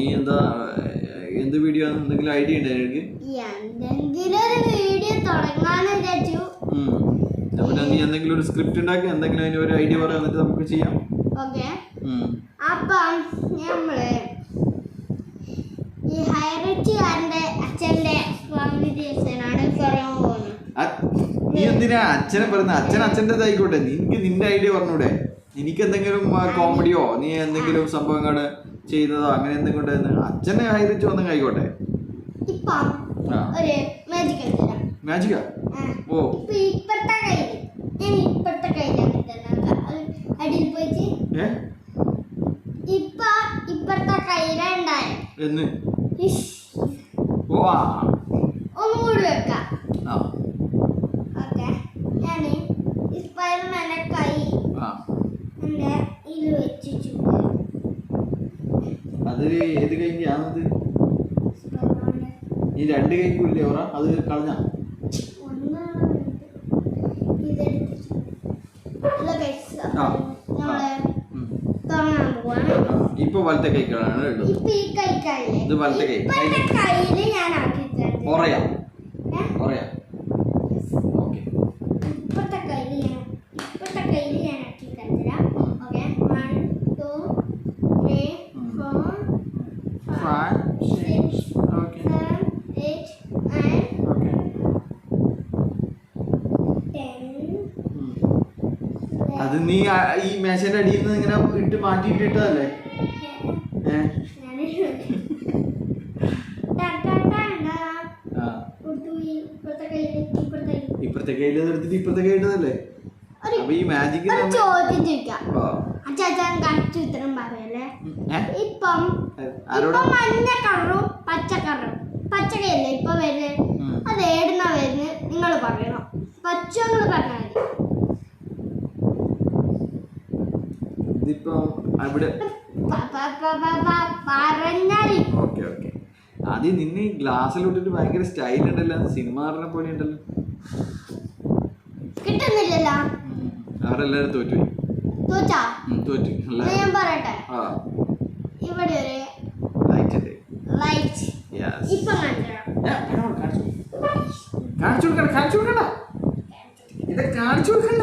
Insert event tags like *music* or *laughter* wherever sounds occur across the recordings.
നീ എന്താ എന്ത് വീഡിയോ എന്തെങ്കിലും ഐഡിയ ഉണ്ടോ എനിക്ക്? എന്തെങ്കിലും ഒരു വീഡിയോ തുടങ്ങാന്ന് വിചാരിച്ചു. ഉം. എന്നാ നീ എന്തെങ്കിലും ഒരു സ്ക്രിപ്റ്റ് ഉണ്ടാക്കി എന്തെങ്കിലും അതിന് ഒരു ഐഡിയ പറയാൻ എന്നിട്ട് നമുക്ക് ചെയ്യാം. ഓക്കെ. അപ്പം നമ്മൾ ഈ ഹൈറിച്ചുകാരന്റെ അച്ഛന്റെ പറയാൻ പോകുന്നത്. നീ എന്തിനാ അച്ഛനെ പറയുന്നത് അച്ഛൻ അച്ഛന്റെതായിക്കോട്ടെ. നിനക്ക് നിന്റെ ഐഡിയ പറഞ്ഞൂടെ. എനിക്ക് എന്തെങ്കിലും കോമഡിയോ നീ എന്തെങ്കിലും സംഭവങ്ങൾ ചെയ്തതോ അങ്ങനെ എന്തെങ്കിലും ഉണ്ടായിരുന്നു അച്ഛനെ ഹൈറിച്ച് വന്നു കഴിക്കോട്ടെ മാജിക്കാ ഓ. ഇപ്പൊ ഇപ്പഴത്തെ കയ്യിൽ ഞാൻ ഇപ്പഴത്തെ കയ്യിലാണ് തന്നെ അടിയിൽ പോയിട്ട് ഏ ഇപ്പൊ ഇപ്പഴത്തെ കയ്യിലുണ്ടായ എന്ന് ഓ ആ ഒന്നും കൂടി വെക്കാം ആ ഓക്കെ ഞാൻ ഈ സ്പൈഡർമാന്റെ കൈ ആ എന്റെ ഇതിൽ വെച്ചു അതിൽ സ്പൈഡർമാന്റെ ഈ രണ്ട് കൈക്കും ഇല്ലേ ഓറ? അത് കളഞ്ഞ? ഇപ്പൊ വലത്തെ കൈക്കായില്ലേ? ഇത് വലത്തെ കൈ. ഇപ്പഴത്തെ അത് നീ ഈ മേശന്റെ അടിയിൽ നിന്ന് ഇങ്ങനെ ഇട്ട് മാറ്റിയിട്ട് ഇട്ടതല്ലേ ഏ? ആ. ഇപ്പുറത്തെ കയ്യിൽ എടുത്തിട്ട് ഇപ്പുറത്തെ കൈ ഇട്ടതല്ലേ? അപ്പൊ ഈ മാജിക് ഒരു ചോദ്യം ചോദിക്കാം. അച്ചാച്ചാൻ കറക്റ്റ് ഉത്തരം പറയല്ലേ? ഇപ്പം ആരോടാ? ഇപ്പൊ മഞ്ഞ കളറും പച്ച കളറും പച്ച കൈയല്ലേ ഇപ്പൊ വരുന്നത്. അത് ഏടുന്ന വരുന്നത്? നിങ്ങൾ പറയണം. പച്ച നിങ്ങൾ പറഞ്ഞാൽ മതി. ഇതിപ്പോ അവിടെ ഓക്കെ ഓക്കെ. അത് നിന്നെ ഈ ഗ്ലാസ്സിലിട്ടിട്ട് ഭയങ്കര സ്റ്റൈൽ ഉണ്ടല്ലോ. സിനിമ നടനെ പോലെ ഉണ്ടല്ലോ. കിട്ടുന്നില്ലല്ലോ. അവരെല്ലാരും തോറ്റുപോയി തോച്ചാ തോറ്റു ഞാൻ പറയട്ടെ? ആ. ഇവിടെ ഒരു ലൈറ്റ് ലൈറ്റ് ഇപ്പൊ കാണിച്ചു കൊടുക്കണ്ട കാണിച്ചു കൊടുക്കണ്ട ഇത് കാണിച്ചു കൊടുക്കണ്ട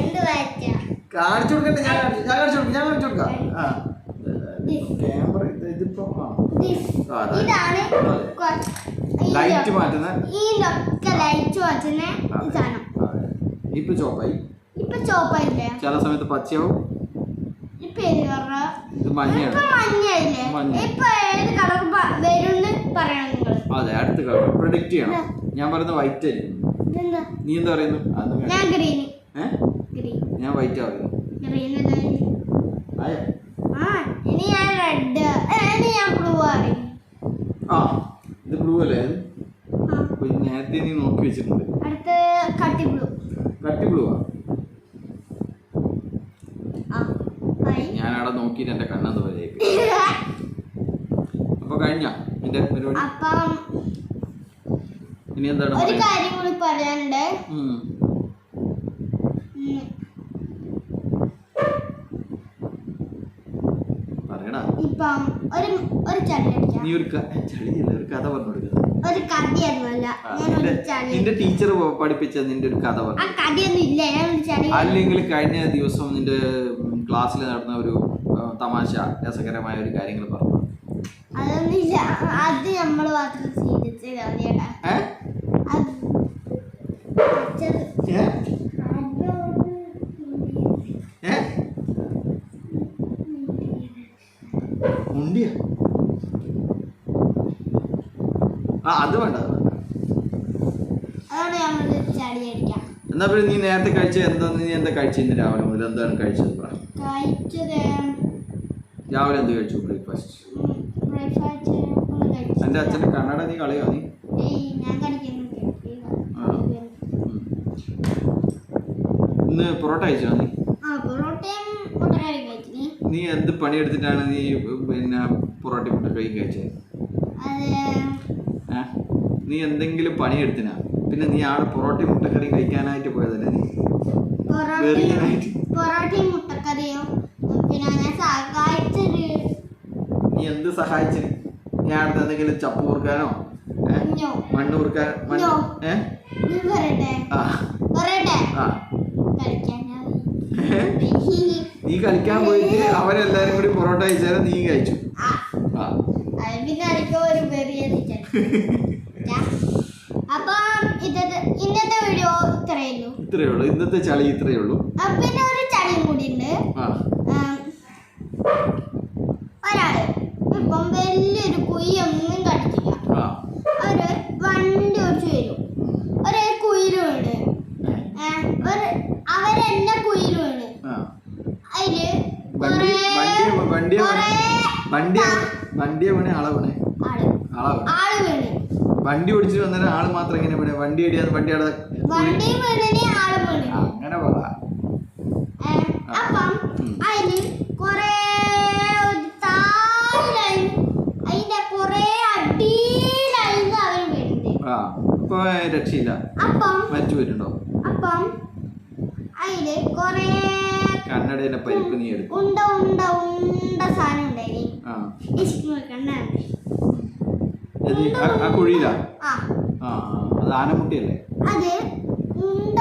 എന്ത് ലൈറ്റാ കാണിച്ചു കൊടുക്കണ്ട ഞാൻ കാണിച്ചു- ഞാൻ കാണിച്ചു കൊടുക്കാം ഞാൻ കാണിച്ചു കൊടുക്കാം. ആ. ക്യാമറ ഇത് ഇതിപ്പോ ആ. ഇതാണ് ലൈറ്റ് മാറ്റുന്ന ഈ ലൈറ്റ് മാറ്റുന്ന അതെ. ഇപ്പൊ ചോപ്പായി. ഇപ്പൊ ചോപ്പായില്ലേ? ചില സമയത്ത് പച്ചയാവും. ഇത് മഞ്ഞയാണ്. അതെ അടുത്ത കളർ. പ്രൊഡിക്റ്റ് ചെയ്യണം. ഞാൻ പറയുന്നത് വൈറ്റ് ആയിരിക്കും. നീ എന്താ പറയുന്നു ഞാൻ ഗ്രീൻ ഏ? ഗ്രീൻ ഞാൻ വൈറ്റ് ആവുന്നു ആ ഇത് ബ്ലൂ അല്ലേ? നേരത്തെ നീ നോക്കി വെച്ചിട്ടുണ്ട്. കട്ടി ബ്ലൂ കട്ടി ബ്ലൂ ആ? അവിടെ നോക്കിയിട്ട് എന്റെ കണ്ണെന്ന് പോലെ അപ്പൊ കഴിഞ്ഞ എന്റെ പരിപാടി? അപ്പം ഇനി എന്താണ് ഒരു കാര്യം കൂടി പറയാനുണ്ട് ഉം. ഉം. പറയടാ ഇപ്പം ഒരു ഒരു ചളി അടിക്കാം നീ ഒരു ചളിയല്ല ഒരു കഥ പറഞ്ഞു ഒരു കഥയൊന്നുമല്ല. നിന്റെ ടീച്ചർ പഠിപ്പിച്ച നിന്റെ ഒരു കഥ പറഞ്ഞു. അല്ലെങ്കിൽ കഴിഞ്ഞ ദിവസം നിന്റെ ക്ലാസ്സിൽ നടന്ന ഒരു തമാശ രസകരമായ ഒരു കാര്യങ്ങൾ പറഞ്ഞു. അത് നമ്മൾ മാത്രം സ്വീകരിച്ച് കഥയടാ ഏ? അത് പച്ചത്. ഏ? അതോട് ഏ? ഉണ്ടിയ ആ അത് വേണ്ട എന്നാ പിന്നെ നീ നേരത്തെ കഴിച്ച എന്താ നീ എന്താ കഴിച്ച ഇന്ന് രാവിലെ മുതൽ? എന്താണ് കഴിച്ചത്? പറ. കഴിച്ചത് രാവിലെ എന്ത് കഴിച്ചു ബ്രേക്ക്ഫാസ്റ്റ്? ബ്രേക്ക്ഫാസ്റ്റ് അച്ഛന്റെ കണ്ണട നീ കളയോ നീ. ഇന്ന് പൊറോട്ട കഴിച്ചോ നീ? നീ? എന്ത് പണിയെടുത്തിട്ടാണ് നീ പിന്നെ പൊറോട്ട മുട്ടക്കറി കഴിച്ചത്? അത് ഏ? നീ എന്തെങ്കിലും പണിയെടുത്തിനാ? പിന്നെ നീ ആടെ പൊറോട്ട മുട്ടക്കറി കഴിക്കാനായിട്ട് പോയതല്ലേ നീ? പൊറോട്ടയും പൊറോട്ടയും മുട്ടക്കറിയും. നീ നീ എന്ത് സഹായിച്ചു? ഞാൻ അടുത്ത് എന്തെങ്കിലും ചപ്പ്? ഞോ. മണ്ണ് കുറുക്കാൻ *laughs* നീ കളിക്കാൻ നീ പോയിട്ട് അവരെല്ലാരും കൂടി പൊറോട്ട കഴിച്ചാലും നീ കഴിച്ചു. ആ. പിന്നെ ഒരു *laughs* വെറിയ അപ്പൊ ഇന്നത്തെ ഇന്നത്തെ വീഡിയോ ഇത്രയുള്ളൂ ഇത്രയേ ഉള്ളൂ. ഇന്നത്തെ ചളി ഇത്രയേ ഉള്ളൂ. ആ, പിന്നെ ഒരു ചളിയും കൂടി ഉണ്ട്. ആ. ഒരാൾ. ഇപ്പം വലിയൊരു കുയ്യൊന്നും കടിക്കില്ല ആ. അവർ വണ്ടി ഓടിച്ചു വരും. ഒരു കുയിൽ വീണ് ഏ, ഒരു അവരെന്നെ കുയിൽ വീണ് ആ. അതിൽ വണ്ടി വണ്ടി വണ്ടി വണ്ടിയെ കുറേ വണ്ടിയെ വണ്ടിയെ വീണേ ആളെ വീണേ. ആൾ. ആളെ വീണേ. ആൾ വീണ്. വണ്ടി ഓടിച്ചിട്ട് വന്നാൽ ആൾ മാത്രം എങ്ങനെ വീണേ വണ്ടി ഇടിയാ വണ്ടി അവിടെ അങ്ങനെ പറ അപ്പം രക്ഷയില്ല. മരിച്ചു പോയിട്ടുണ്ടോ? അപ്പം അതിൽ കൊറേ പരിപ്പ് നീ എടുക്കും. ഉണ്ട ഉണ്ട ഉണ്ട സാധനം ഉണ്ടായി? ആ- കുഴിയിലാ? ആ. അത് ആനമുട്ടിയല്ലേ? അത് ഉണ്ട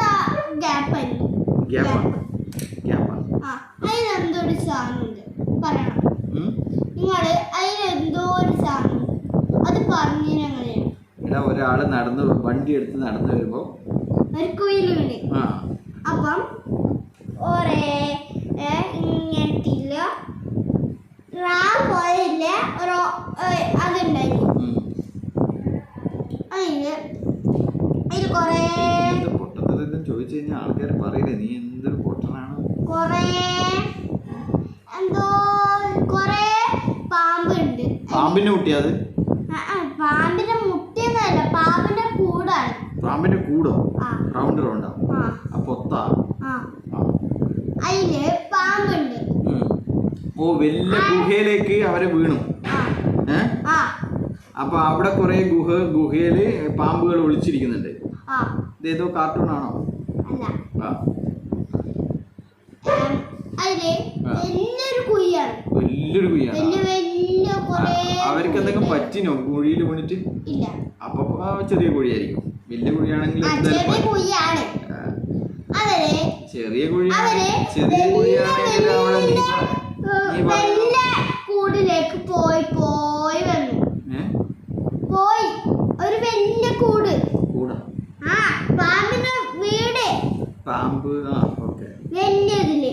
ഗ്യാപ്പായിരുന്നു ഗ്യാപ്പാണ് ഗ്യാപ്പാണ് ആ അതിലെന്തോ ഒരു സാധനമുണ്ട്? പറയണം. ഉം? നിങ്ങൾ അതിലെന്തോ ഒരു സാധനമുണ്ട് അത് പറഞ്ഞു ഞങ്ങൾ. എടാ ഒരാൾ നടന്ന് വണ്ടി എടുത്ത് നടന്നു വരുമ്പോ ഒരു കുയിൽ വീണ്. ആ. അപ്പം ഒരേ ഏ, ഇങ്ങനത്തില്ല റാ പോയില്ല ഒരു അതുണ്ടായി. കൊറേ പൊട്ടത്തരെല്ലാം ചോദിച്ചു കഴിഞ്ഞാൽ ആൾക്കാർ പറയില്ലേ നീ എന്തൊരു പൊട്ടനാണ്? കൊറേ എന്തോ കൊറേ പാമ്പുണ്ട്. പാമ്പിന്റെ ആ, പാമ്പിന്റെ പാമ്പിന്റെ കൂടാണ് പാമ്പിന്റെ കൂടോ? റൗണ്ട് റൗണ്ടോ? ആ. പൊത്താ. അതിൽ പാമ്പുണ്ട്. ഓ വലിയ ഗുഹയിലേക്ക് അവർ വീണു. ആ. ഏ? ആ. അപ്പൊ അവിടെ കൊറേ ഗുഹ ഗുഹയിൽ പാമ്പുകൾ ഒളിച്ചിരിക്കുന്നുണ്ട്. ഇതേതോ കാർട്ടൂൺ ആണോ. വലിയൊരു അവർക്ക് എന്തെങ്കിലും. പറ്റിനോ കുഴിയിൽ വീണിട്ട്? ഇല്ല. അപ്പൊ ചെറിയ കുഴിയായിരിക്കും. വലിയ കുഴിയാണെങ്കിൽ ചെറിയ കുഴി ചെറിയ കുഴിയാണെങ്കിൽ അവിടെ നീ പ- നീ ഏ, പറഞ്ഞു വലിയ കൂടിലേക്ക് പോയി പോയി വന്നു ഏ പോയി ഒരു വലിയ കൂട് കൂടാ ആ പാമ്പിന്റെ വീട് പാമ്പ്. ആ ഓക്കെ. വലിയതിൽ.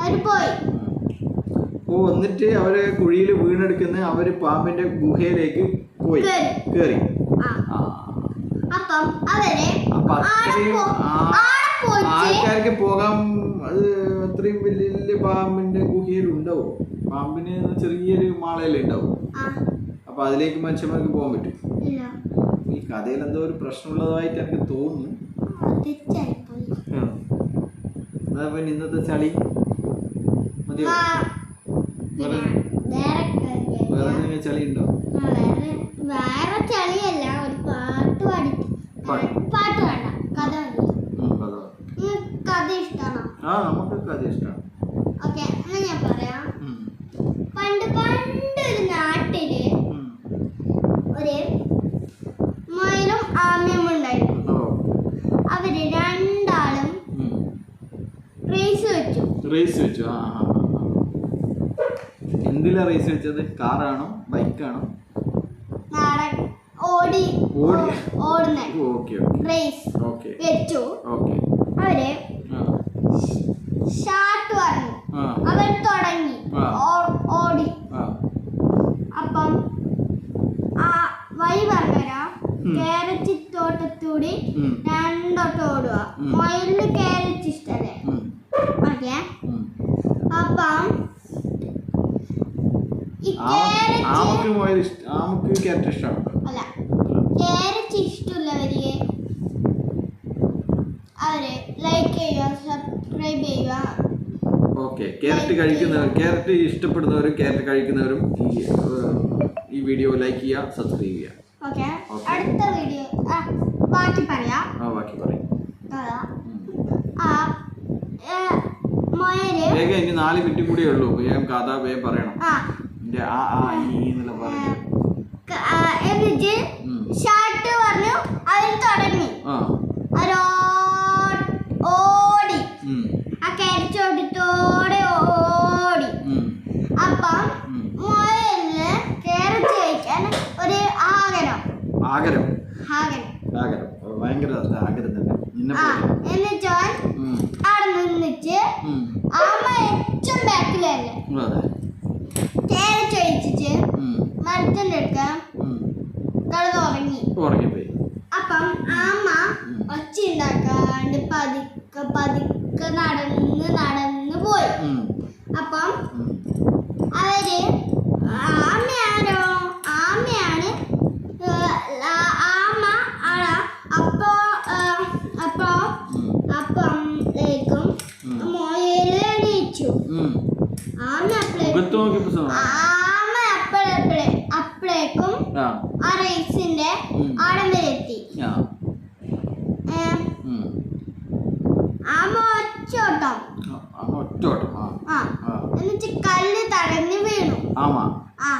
അവർ പോയി. ഓ എന്നിട്ട് അവർ കുഴിയിൽ വീണെടുക്കുന്ന അവർ പാമ്പിന്റെ ഗുഹയിലേക്ക് പോയി. കേറി. ആൾക്കാർക്ക് പോകാൻ അത് അത്രയും വലിയ വലിയ പാമ്പിന്റെ ഗുഹയിൽ ഉണ്ടാവും പാമ്പിന് ചെറിയൊരു മാളയിൽ ഉണ്ടാവും? അപ്പൊ അതിലേക്ക് മനുഷ്യന്മാർക്ക് പോകാൻ പറ്റും. ഈ കഥയിൽ എന്തോ ഒരു പ്രശ്നമുള്ളതായിട്ട് എനിക്ക് തോന്നുന്നു. എന്നാ പിന്നെ ഇന്നത്തെ ചളി? മതിയോ? വേറെ എന്തെങ്കിലും ചളി ഉണ്ടോ? ആ, വേറെ ചളിയല്ല ഒരു പാട്ട് പാടി പാട്ട്. വേണ്ട കഥ കഥ ഇഷ്ടമാണോ? ആ നമുക്ക് കഥ ഇഷ്ടമാണ്. ഓക്കെ എന്നാ ഞാൻ പറയാം പണ്ട് പണ്ട് ഒരു നാട്ടിൽ ഒരു മയിലും ആമയും ഉണ്ടായിരുന്നു ഓ അവർ രണ്ടാളും റേസ് വെച്ചു റേസ് വെച്ചു ആ ആ. എന്തിലാ റേസ് വെച്ചത് കാറാണോ ബൈക്കാണോ ഓടി. ഓടി. ഓടുന്ന. Okay okay. റേസ് വെച്ചു. അവർ ഷാർട്ട് പറഞ്ഞു അവർ തുടങ്ങി. ഓടി. ആ. അപ്പം ആ വഴി പറഞ്ഞുതരാ. കേരറ്റ് തോട്ടത്തൂടി. രണ്ടോട്ട് ഓടുക. മയിലിന് കേരറ്റ് ഇഷ്ടല്ലേ ഉം, ഓക്കെ ഉം. അപ്പം ഈ ആ- കേരറ്റ് ആമക്ക് പോയത് ഇഷ്ട ആമക്ക് ക്യാരറ്റ് ഇഷ്ടമാണ്. അല്ല കേരറ്റ് ഇഷ്ടമുള്ളവര് അവരെ ലൈക്ക് ചെയ്യുക സബ്സ്ക്രൈബ് ചെയ്യുക. ഓക്കെ ക്യാരറ്റ് കഴിക്കുന്നവർ ക്യാരറ്റ് ഇഷ്ടപ്പെടുന്നവരും ക്യാരറ്റ് കഴിക്കുന്നവരും ഈ വീഡിയോ ലൈക്ക് ചെയ്യുക സബ്സ്ക്രൈബ് ചെയ്യുക. ഓക്കെ അടുത്ത വീഡിയോ ബാക്കി പറയാം. ആ ബാക്കി പറയും. ഇനി നാല് മിനിറ്റ് കൂടിയേ ഉള്ളൂ. വേഗം കഥ വേഗം പറയണം. എന്റെ ആ ആ ഈ എന്നുള്ള പറഞ്ഞു എന്നിട്ട്. ഷർട്ട് പറഞ്ഞു അവർ തുടങ്ങി ഓടി. ആ കയറിച്ചോട്ടത്തോടെ ഓടി ഒച്ച ഉണ്ടാക്കാണ്ട് പതുക്കെ പതുക്കെ നടന്ന് നടന്ന് പോയി. അപ്പം അവർ ആമയാണോ? ആമയാണ്. ആമ ആടാ അപ്പോ അപ്പോ അപ്പം. മുയൽ എണീച്ചു. ആമ ആമ അപ്പഴേ അപ്പളേക്കും ആ. റേസിന്റെ. ആടം വരെ എത്തി ആമ ഒച്ചോട്ടം ആ, എന്നിട്ട് കല്ല് തടഞ്ഞു വീണു. ആമാ. ആ.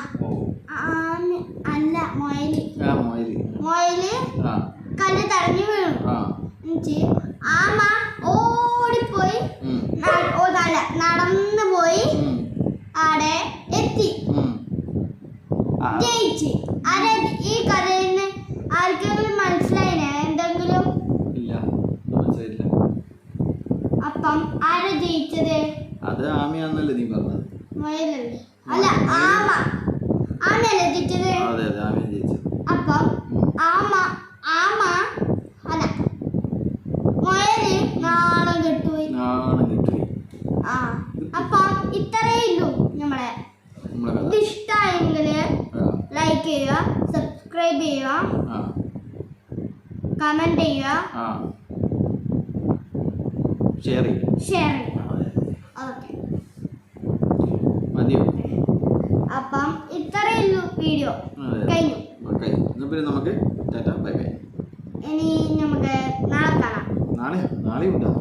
അല്ല മുയൽ. മൊയിൽ. മുയൽ കല്ല് തടഞ്ഞു വീണു. എന്നിട്ട് ആമ ഓടിപ്പോയി ഉം. ന- ഓ നല്ല നടന്നു പോയി ഉം. അവിടെ എത്തി ഉം. ആ, ജയിച്ച് ആരെ ഈ കഥയിൽ നിന്ന് ആർക്കെങ്കിലും മനസ്സിലായില്ലേ എന്തെങ്കിലും ഇല്ല മനസ്സിലായില്ല അപ്പം ആരെ ജയിച്ചത് അത് ആമയാന്നല്ലേ നീ പറഞ്ഞത് മുയലല്ലേ അല്ല ആമ ആമയല്ലേ ജയിച്ചത് അതെ അതെ ആമയാണ് ജയിച്ചത് അപ്പം ആമ ആമ അല്ല മുയൽ നാണം കെട്ടുപോയി നാണം കിട്ടി ആ അപ്പം ഇത്രയേ ഉള്ളൂ നമ്മളെ നമ്മളെ കഥ ഇത് ഇഷ്ടമായെങ്കിൽ ആ, ലൈക്ക് ചെയ്യുക സബ്സ്ക്രൈബ് ചെയ്യുക ആ കമന്റ് ചെയ്യുക. ഷെയർ ചെയ്യുക ഷെയർ ചെയ്യുക ഓക്കെ. മതിയോ? അപ്പം ഇത്രയേ ഉള്ളൂ വീഡിയോ. കഴിഞ്ഞു. പിന്നെ നമുക്ക് ടാറ്റ. Bye bye. ഇനി നമുക്ക് നാളെ കാണാം. നാളെ നാളെ ഉണ്ടോ